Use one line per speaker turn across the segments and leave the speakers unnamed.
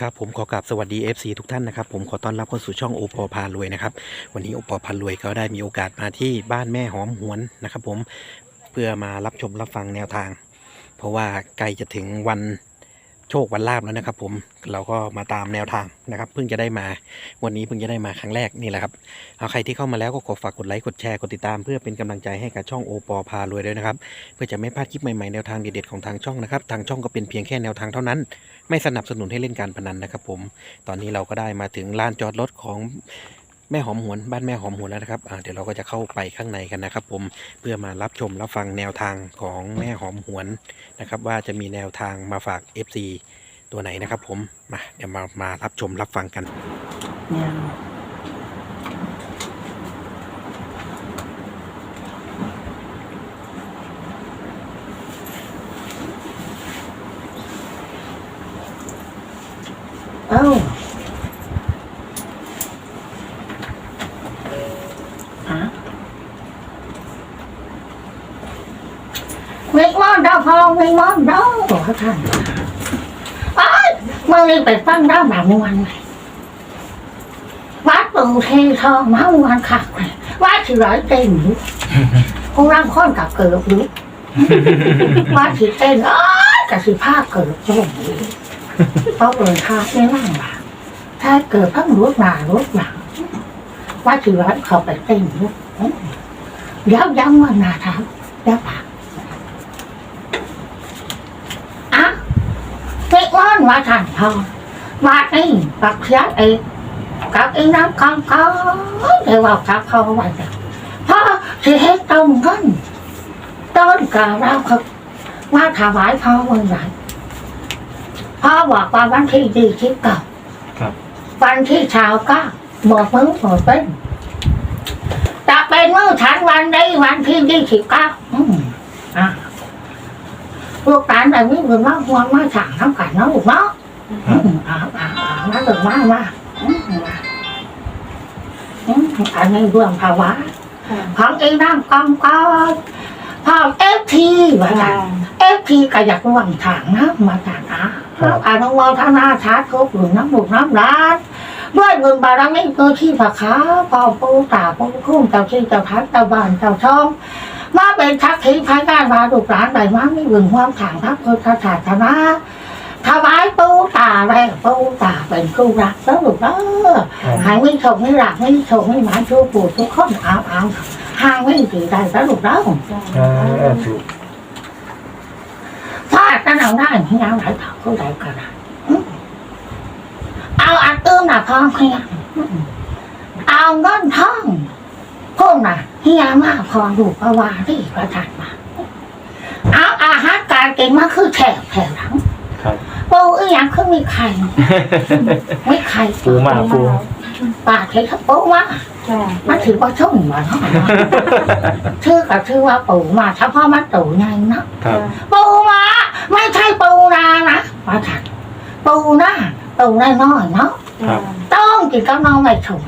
ครับผมขอกราบสวัสดี FC ทุกท่านนะครับผมขอต้อนรับเข้าสู่ช่องโอปอพารวยนะครับวันนี้โอปอพารวยก็ได้มีโอกาสมาที่บ้านแม่หอมหวนนะครับผมเพื่อมารับชมรับฟังแนวทาง เพราะว่าใกล้จะถึงวัน โชควันลาบแล้วนะครับผมเราก็มาตามแนวทางนะครับ เพิ่งจะได้มาวันนี้เพิ่งจะได้มาครั้งแรกนี่แหละครับเอาใครที่เข้ามาแล้วก็ขอฝากกดไลค์กดแชร์กดติดตามเพื่อเป็นกำลังใจให้กับช่องโอปอพารวยด้วยนะครับ เพื่อจะไม่พลาดคลิปใหม่ๆแนวทางเด็ดๆของทางช่องนะครับทางช่องก็เป็นเพียงแค่แนวทางเท่านั้น ไม่สนับสนุนให้เล่นการพนันนะครับผมตอนนี้เราก็ได้มาถึงลานจอดรถของ แม่หอมหวนบ้านแม่หอมหวนแล้วนะครับเดี๋ยวเราก็จะเข้าไปข้างในกันนะครับ ผมเพื่อมารับชมรับฟังแนวทางของแม่หอมหวนนะครับ ว่าจะมีแนวทางมาฝาก FC ตัวไหนนะครับ ผมมาเดี๋ยวมามารับชมรับฟังกัน
ยังเอ้าฮะวิ่งมอนดาวพองวิ่งมอนดาวบอกให้ท่านไอ้ยมื่อนี้ไปฟังด้าวแบบนี้วันไหนวัดปู่เททองมาวันขักวัดที่ร้อยเต้นอยู่คงร่างค้อนกับเกิดอยู่วัดที่เต้นอ้ายกับสิผ้าเกิดเต้นอยู่เพราะเอิญท่าไม่นั่งหลังถ้าเกิดทั้งรถหนารู้หลังวัดที่ร้อยเขาไปเต้นอยู่ย้ำย้ำว่านาทำย้ำปากอะเจ๊ก้อ นว่าทันทองวัดนี่ปักเสียเอง các ý nó con có để vào các không vậy ha thì hết tông thân tên cả ra thật qua thả vải pho như vậy pho บอกว่าวันที่ดีที่เก่า
ครับ
วันที่เช้าก็บอกมือหมดเป็นจะเป็นมือฉันวันนี้วันที่ยี่สิบเก้าอืมอะ ลูกตาลแต่ไม่เหมือนว่าหัวมาสั่งน้ำกันเนาะลูกเนาะอืมอ่าอ่าอ่ามาถึงมามาอืมมาอืมอันนี้เรื่องภาวะของอีนั่งกองก้อนพอเอฟทีว่าจันเอฟทีก็อยากร่วมทางนะมาจากอะแล้วอนุโมทนาสาธุหรือน้ำบุกน้ำร้านด้วยบุญบารมีเกิดที่พระขาพอปูตาปูคุ้มเจ้าที่เจ้าทัศเจ้าบ้านเจ้าช่อง มาเป็นทักทีภายการมาดุร้านใดมาไม่บุญความทางพระพุทธศาสนาถวายปูตาแรงปูตาเป็นครูรักแล้วลูกเด้อหายไม่ถกไม่หลักไม่ถกไม่หมายชูปู่ทุกคนเอาเอาห่างไม่ตีได้แล้วลูกเด้อ
ถูก
ฟาดกันเอาได้ที่ยังไหลถอก็ได้ก็ได้เอาอันตื้มน่ะพอเฮียเอาเงินทอง พวกน่ะเฮียมากพอดูประวาที่ประทานมาเอาอาหารการกินมาคือแถวแถวหลัง
ครับ
ปูอีหยังคือมีไข่ไม่ไข่
ปูมาปู
ปากเลยครับปูว่า
จ้ะ
มันถือว่าช่องมาเนาะชื่อก็ชื่อว่าปูมาเฉพาะมันตูไงเนาะ
ครับ
ปูมาไม่ใช่ปูนานะมาถัดปูนาปูน้อยๆเนาะ
ครับ
ต้องกินกับน้องไม่ถูก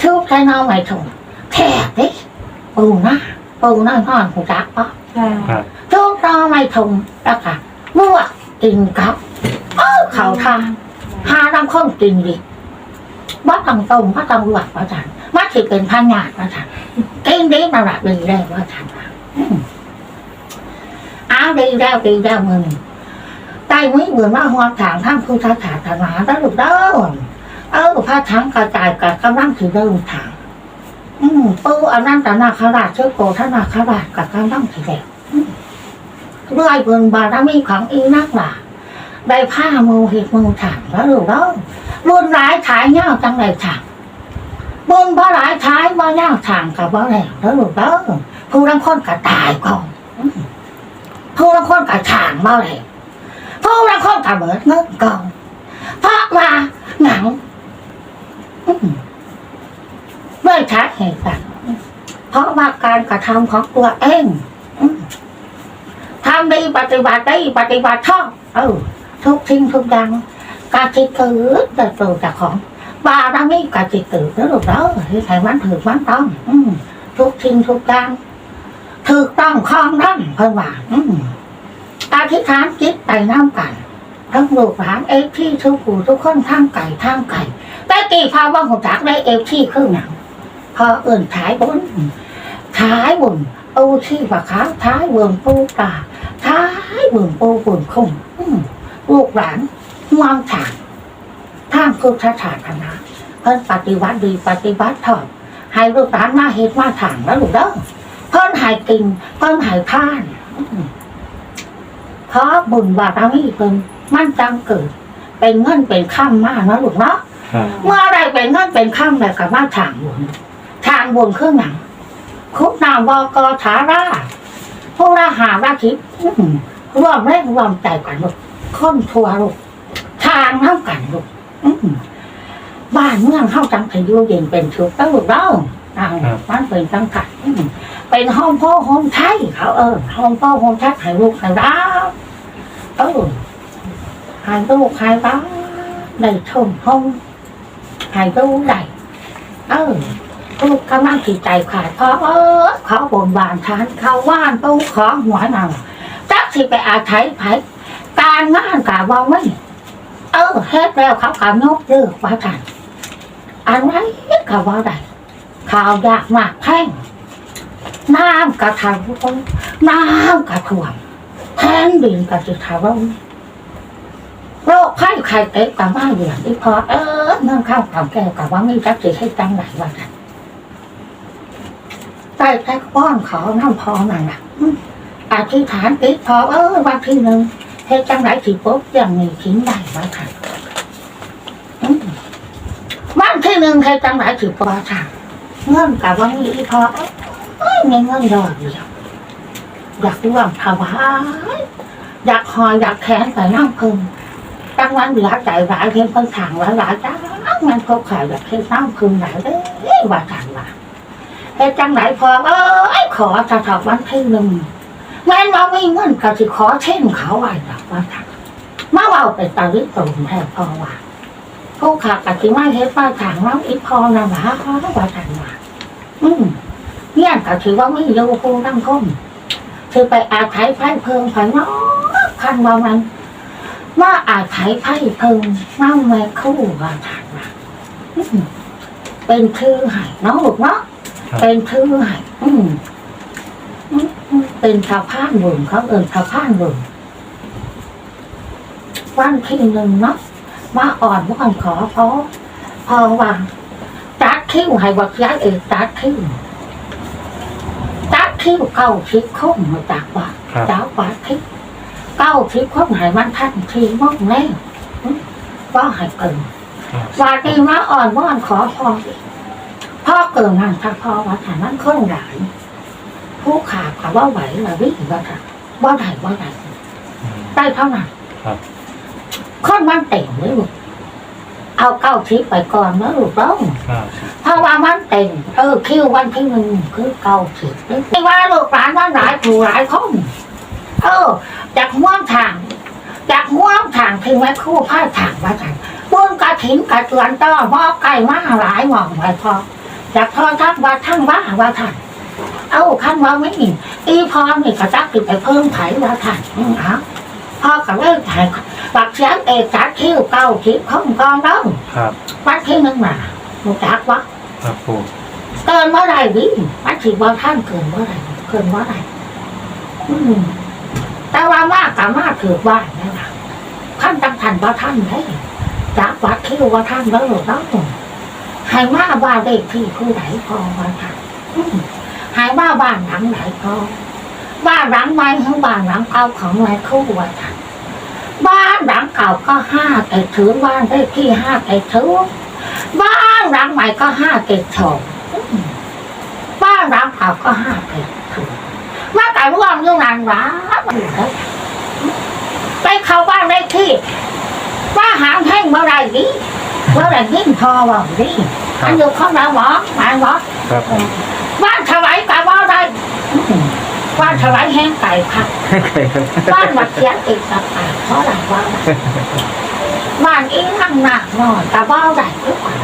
ชุบใช้น้องไม่ถูก แค่ดิปูนาปูน้อยๆหูจักปะ
จ้ะ
ครับ
ชุบน้องไม่ถูกแล้วก็ลวกกินกับเออเขาทางหาน้ำข้นกินดิว่าต้องต้มว่าต้องลวกว่าจันว่าถือเป็นพันงานว่าจันกินดีมาละดีแล้วว่าจันอืมเอาดีแล้วดีแล้วมึงใต้มือเหมือนว่าหัวถางข้างพุทธศาสนาแล้วลูกเด้อเออพระทั้งกระจายกับกำลังถือเดินทาง อืมปูอันนั้นแต่นาคราชเชื่อโกธนาคราชกับกำลังถือแล้วอืมด้วยบุญบารมีของอีนักล่ะได้ผ้ามือเห็ดมือถางแล้วลูกเด้อบุญหลายฉายเงาจังเลยฉางบุญบ่หลายฉายบ่เงาฉางกับบ่แล้วแล้วลูกเด้อผู้ลังคนก็ตายก่อนผู้ลังคนก็ฉางบ่แล้วผู้ลังคนก็เบิดเงินก่อนเพราะว่าหนัง อืม ไม่ใช่เหตุการณ์เพราะว่าการกระทำของตัวเองอทำดีปฏิบัติดีปฏิบัติชอบเออทุกทิ้งทุกอย่างกาจิเกิดแต่ตัวจากของบารามีกาจิเกิดแล้วลูกเด้อที่ไทยมันถือมันต้องอทุกทิ้งทุกอย่างถูกต้องคล้องนั่นเพิ่นว่าอืมอธิษฐานจิตไปน้ำกันทั้งลูกหลานเอฟที่ทุกผู้ทุกคนทั้งไก่ทั้งไก่แต่ตีพาว่าหัวจักได้เอฟที่ครึ่งหนัง พอเอื่นขายบนขายบนเอาที่ปากขาวท้ายเวิร์ปูปลาท้ายเวิร์ปูบุญคงอืมลูกหลานมองฉางทางพุทธศาสนาเพิ่นปฏิวัติดีปฏิบัติถอดให้ลูกหลานมาเฮ็ดมาถางแล้วลูกเด้อเพิ่นใหายกินเพิ่นใหายท่านอืมเพราะบุญบารมีเพิ่นมันจังเกิด เป็นเงินเป็นข้ามมากนะลูกเนาะ
ครับ
เมื่ออะไรเป็นเงินเป็นข้ามแบบกับว่าทางบุญ ทางบุญเครื่องหนังคุกนามวกฐาราพวกราหาราคิดอื้อหือร่วมแรงร่วมใจกันลูกค้นทัวลูกทางเท่ากันลูกอื้อหือบ้านเมืองเข้าจังพายุเย็นเป็นชุกแล้วลูกเล่าอ่ามันเป็นจังกัดอื้อหือเป็นห้องพ่อห้องไทยเขาเออห้องพ่อห้องไทยให้ลูกให้ร้าเออให้ลูกให้ร้าได้ชมห้องหายรู้ได้เออ ลูกกำลังจิตใจขาดเพราะเออเขาบนบานทานเขาว่านตู้ขอหัวหนังจักสิไปอาศัยไผการงานกะว่าไม่เออเฮ็ดแล้วเขากำยกเลิกว่ากันอันไหนกะว่าได้ข่าวยากมากแท่งน้ำกระทะรุนน้ำกระท่วมแผ่นดินกระจิทารุนโรคไข้ไข้เต็กับว่าเหลืองอีพอเออเมื่อเข้ากับแก่กับว่ามีจักสิให้จังไหนวะกัน ใต้แท็กป้อนขอน้ำพอนั่นน่ะอธิษฐานติดพอเออวันที่หนึ่งให้จังไหนสิปุ๊บอย่างนี้ทิ้งได้วะกันอืมวันที่หนึ่งให้จังไหนสิปุ๊บค่ะเงื่อนกับว่ามีอีพอเอ้ยเงินเงินดอกเดียวอยากร่วมถวายอยากหออยากแขนแต่น้ำพึงจังวันเหลือใจหลายเพียงเพิ่งถางหลายหลายจ้ามันก็ขายแบบเพียงน้ำพึงไหนเด้ว่าจังว่า เฮ็ดจังไหนพอเอ้ยขอจะถอดวันที่หนึ่งแม่นว่าไม่เงินก็สิขอเช่นเขาไว้ดอกว่าจังมาเว่าเป็นตาลิตุ่มแท้พอว่าผู้ขับกะสิมาเฮ็ดป้าถางน้ำอีพอนะหมาว่าจังว่าอืมเนี่ยก็ถือว่าไม่อยู่ผู้นั่งคมคือไปอาศัยไพ่เพิงไผ่เนาะคันว่ามัน ว่าอาจไถไพ่เพิงนั่งแม่คู่ว่าทานมาเป็นชื่อหายน้องลูกเนาะ เป็นชื่อใหายอืมอืมอืมเป็นชาวพานบุญเขาเอินชาวพานบุญวันที่หนึ่งเนาะว่าอ่อนว่าขอพอพอวางจัดคิ้วให้บักย้ายเอกจัดคิ้วจัดคิ้วเก้าชิดคงมาจากว่า
ครับ
จ้าปาคิ้วเก้าทิพย์คนหายมันทันทีมากแน่ว่าหายเกินวาดีมาอ่อนว่อนขอพอพ่อ เกินนั่นถ้าพ่อว่าฐานนั้นเครื่องหลายผู้ขาดกับว่าไหวละวิ่งว่าค่ะว่าไหนว่าไหนได้เท่านั้น
ครับ
คนมันเต็มเลยลูกเอาเก้าทิพย์ไปก่อนนะลูกต้อง
ครับ
เพราะว่ามันเต็มเออคิววันที่หนึ่งคือเก้าทิพย์ไม่ว่าลูกหลานว่าหลายผู้หลายคนเออจากม่วงทางจากม่วงทางถึงแม่คู่ผ้าทางว่าทางบุญกระถิ่นกระเตือนต้อมอบไก่มาหลายหม่องไว้พอ จากพอทั้งว่าทั้งว่าว่าทางเอาขั้นว่าไม่มีอีพอนี่กระจักติดไปเพิ่มไถว่าทางอืมเอาพ่อกับเลิกไถปักเสียงเอกจัดคิ้วเก้าคิ้วข้องกองเด้อ
ครับ
วัดที่หนึ่งน่ะมูจักวะ
ครับปู
เกินเมื่อไรดิวัดที่ว่าท่านเกินเมื่อไรเกินเมื่อไรอืมแต่ว่ามากกับมากถือว่านี่นะท่านตั้งทันว่าท่านได้จากวัดที่ว่าท่านแล้วหรือเปล่า ให้มาว่าเลขที่ผู้ไหนพอว่าท่านอืมให้มาบ้านหลังไหนพอบ้านหลังใหม่หรือบ้านหลังเก่าของนายคู่ว่าท่านบ้านหลังเก่าก็ห้าเกตถือบ้านเลขที่ห้าเกตถือบ้านหลังใหม่ก็ห้าเกตสองอืมบ้านหลังเก่าก็ห้าเกตถือว่าแต่ร่วมยุ่งนานหวาไปเข้าบ้านได้ที่ว่าหางแห้งเมื่อไรดิ เมื่อไรยิ่งพอว่าดิอันอยู่ข้างหน้าหมอหมายหมอ
ครับผม
บ้านถวายกับว่าได้บ้านถวายแห้งไก่ค่ะบ้านวัดเทียนอีกสักไก่เพราะอะไรว่าบ้านอีนั่งหนักหน่อยกับว่าได้หรือเปล่า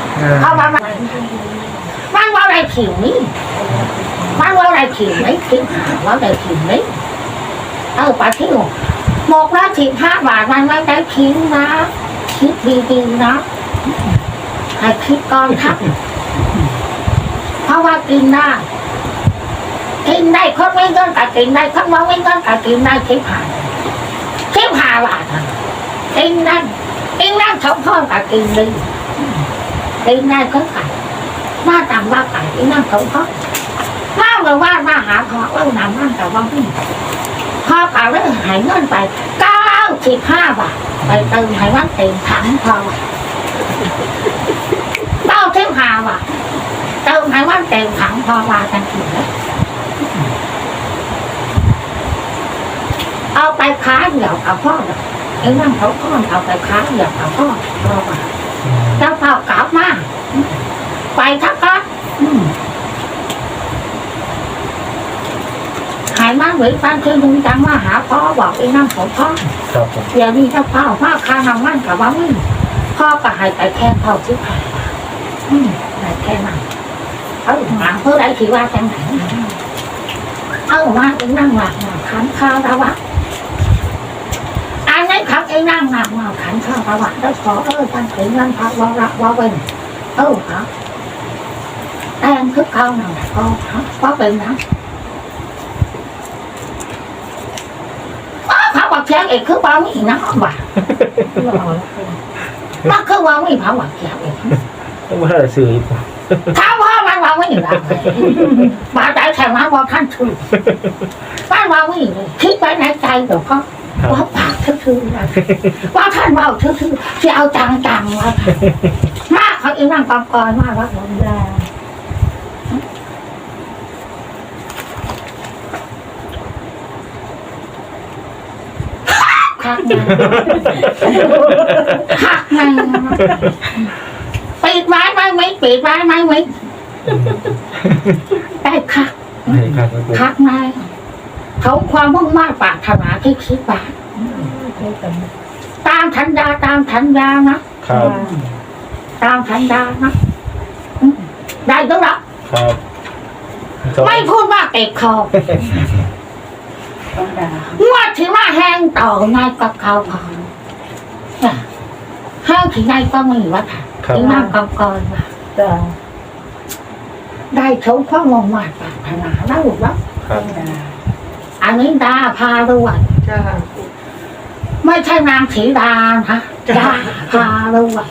เพราะว่ามันมันว่าอะไรผิวนี่มันว่าอะไรผิวนี่ผิวหาว่าอะไรผิวนี่เออปลาที่วหมกละสิบห้าบาทมันไม่ได้ทิ้งนะคิดดีๆนะ ให้คิดก่อนครับ เพราะว่ากินได้กินได้คนไม่เงินก็กินได้คนมองไม่เงินก็กินได้คิดผ่านคิดผ่านบาทกินได้กินได้สองพ่อก็กินดีกินได้ก็ไก่มาต่างว่าไก่กินได้สองพ่อมาเมื่อว่ามาหาพ่อเล่านำนั่นแต่ว่าไม่พ่อก็เลยหายเงินไปเก้าสิบห้าบาทไปเติมให้วันเต็มถังพอ เก้าสิบห้าบาทเติมให้วันเต็มถังพอว่ากันทีแล้วเอาไปค้าเดี่ยวกับพ่อเลยไอ้นั่นเขาพ่อเอาไปค้าเดี่ยวกับพ่อพ่อว่าเจ้าพ่อกลับมาไปทักก็อืมหายมาเหมือนฟันคือมึงจังมาหาพ่อบอกไอ้นั่นของพ่อ
ครับผม
เดี๋ยวนี้ถ้าพ่อพ่อค้าน้ำมันกับว่ามึง พ่อก็ให้ไปแค่เท่าที่ผ่านอืมได้แค่นั้นเอาหมาเพื่อได้ที่ว่าจังไหนเอามาไอ้นั่งหลักมาขันข้าวระวะอันนี้ขังไอ้นั่งหลักมาขันข้าวระวะแล้วขอเออท่านถึงนั่นพระวระวะเว้นเออครับแต่งคือข้าวหนังก็ครับว่าเป็นนะเขาบอกแจ้งเอกคือว่ามีนะบ่า มันคือว่ามีเขาบอกแจ้งเอก
ต้องมาหาซื้ออีก
ถ้าว่ามันว่าไม่ได้บาใจแข็งมาว่าท่านชื่อมันว่าไม่คิดไว้ในใจเดี๋ยวก็ว่าปากทื่อๆว่าท่านว่าทื่อๆที่เอาจังๆมามากเขาอีนั่งกองกอยมากว่าผมแรง คักนะคักนะปิดไว้ไหมไม่ปิดไว้ไหมไม่ได้คัก
ให้ครับครับผม
คักนายเขาความมุ่งมั่นปรารถนาที่คิดว่าตามสัญญาตามสัญญานะครับตามสัญญานะอืมได้ก็ละ
ครับ
ไม่พูดมากเอกคอ ว่าที่ว่าแห้งต่อนายกับเขาพอเนี่ยแห้งที่นายก็มีว่าค่ะ
ครับ
ที่นั่งกองกอยว่าได้ชมความมุ่งมั่นปรารถนาแล้วหรือว่า
ครับ
อันนี้ดาพาด้วย
จ้า
ไม่ใช่นางสีดานะดาพาด้วย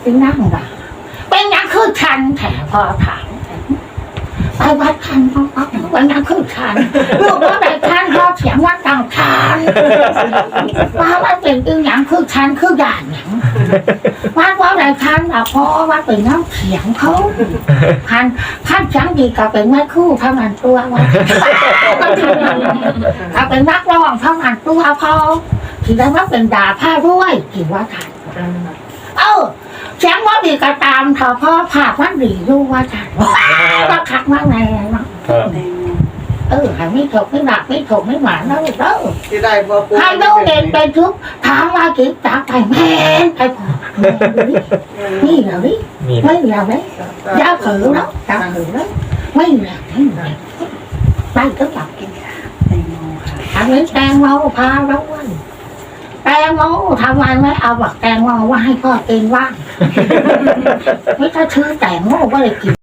เป็นนั่งดาเป็นยังคือชันแถพอถามไป วัดชันก็ก็เป็นยังคือชันลูกว่าได้ชันพอเสียงว่าต่างชันว่ามันเป็นอีหยังคือชันคือด่านหยังว่าว่าได้ชันอะเพราะว่าเป็นน้ำเสียงเขาคันคันเสียงดีก็เป็นแม่คู่เท่านั้นตัวว่าก็ทำอย่างนั้นถ้าเป็นนักร้องเท่านั้นตัวพอที่ได้ว่าเป็นดาผ้าด้วยที่ว่าทันเออ เสียงว่าดีก็ตามเถอะพ่อภาพมันดีรู้ว่าทันว่าคักมากเลยเนาะ
ครับ
เออหาไม่ถูกไม่หนักไม่ถูกไม่หวานแล้วเด้อ
ที่ได้บ่ปู
ให้ลูกเด็กเป็นทุกข์ถามว่ากิ๊กจากไปแม่นไปพอแม่นดูดินี่เหรอนี่
มี
ไม่เหรอไหมยาขือแล้วยาขือแล้วไม่เหรอไม่เหรอได้ก็หลับกินอันนี้แตงโมพาเราวัน แตงโมทำไมไม่เอาบักแตงโมว่าให้พ่อกินว่าง ไม่ถ้าชื่อแตงโมว่าเลยกิน